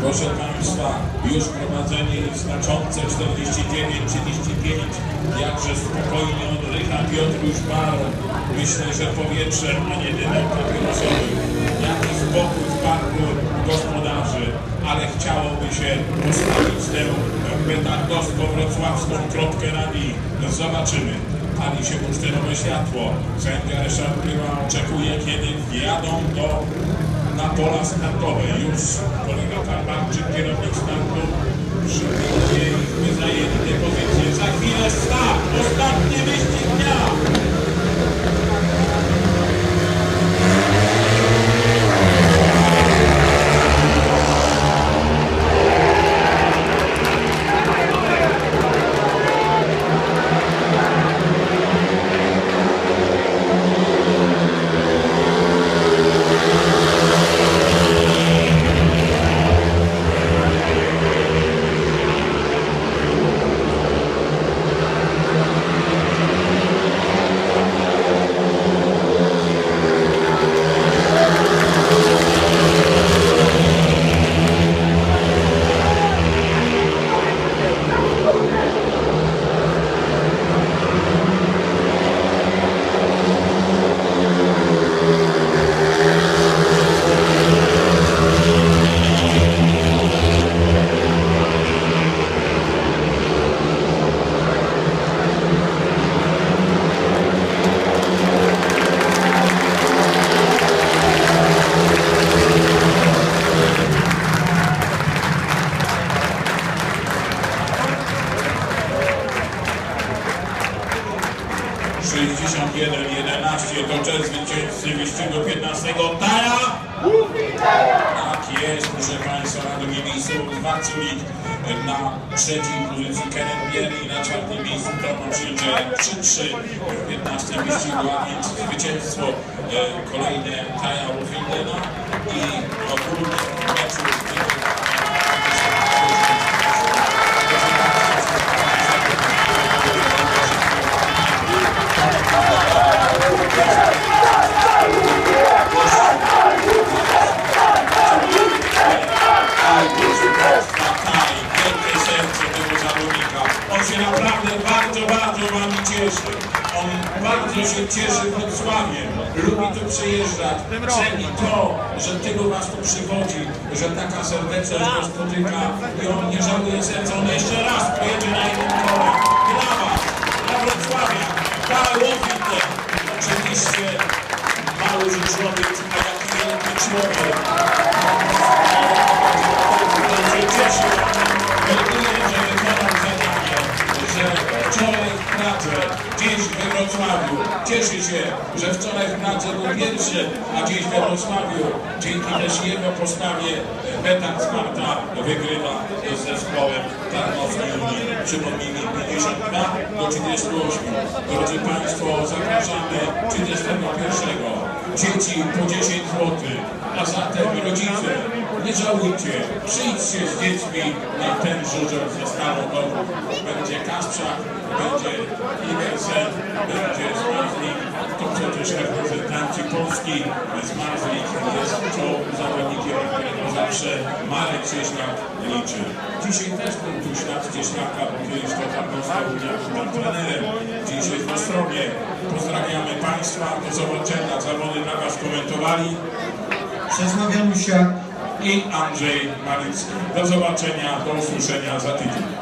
Proszę Państwa, już prowadzenie znaczące 49-35. Jakże spokojnie oddycha Piotr już bar. Myślę, że powietrzem, a nie dymem papierosowym. Jaki spokój w parku gospodarzy, ale chciałoby się postawić tę petardowską wrocławską kropkę na i zobaczymy. Pali się bursztynowe światło. Sędzia Ryszard oczekuje, kiedy wjadą do, na bola Toba e os Colinga Carvalho de Teira Mix na 1-11 to czas zwycięzcy wyścigu 15 Tara. Tak jest, proszę Państwa, na drugim miejscu Waculik, na trzeciej pozycji Kenneth Bieli, na czwartym miejscu Tomasz 3-3 w 15 wyścigu, a więc zwycięstwo e, kolejne Tara Rufindyna i ogólnie meczu On się naprawdę bardzo, bardzo wami cieszy. On bardzo się cieszy Wrocławiem. Lubi tu przyjeżdżać. Ceni to, że tylu was tu przychodzi, że taka serdeczność go spotyka i on nie żałuje serca. On jeszcze raz pojedzie na jednym kole. Dla was, dla Wrocławia, dla Łowity. Oczywiście mały człowiek, a jaki wielki człowiek. Wrocławiu. Cieszę się, że wczoraj w Pradze był pierwszy, a dziś we Wrocławiu. Dzięki też jego postawie Betan Sparta wygrywa z zespołem Tarnowskiej Unii. Przypomnijmy 52 do 38. Drodzy Państwo, zapraszamy 31. Dzieci po 10 zł, a zatem rodzice, nie żałujcie, przyjdźcie z dziećmi na ten żużel ze Górą. Będzie Kasprzak, będzie Iversen, będzie Zmarzlik, to przecież reprezentanci Polski. Zmarzlik jest czołowym zawodnikiem, którego zawsze Marek Cieślak liczy. Dzisiaj też był tu ślad Cieślaka, bo kiedyś to Unia był tam trenerem. Dzisiaj w Ostromie. Pozdrawiamy Państwa, do zobaczenia. Zawody na Was komentowali Czesław Janusiak. I Andrzej Malicki. Do zobaczenia, do usłyszenia za tydzień.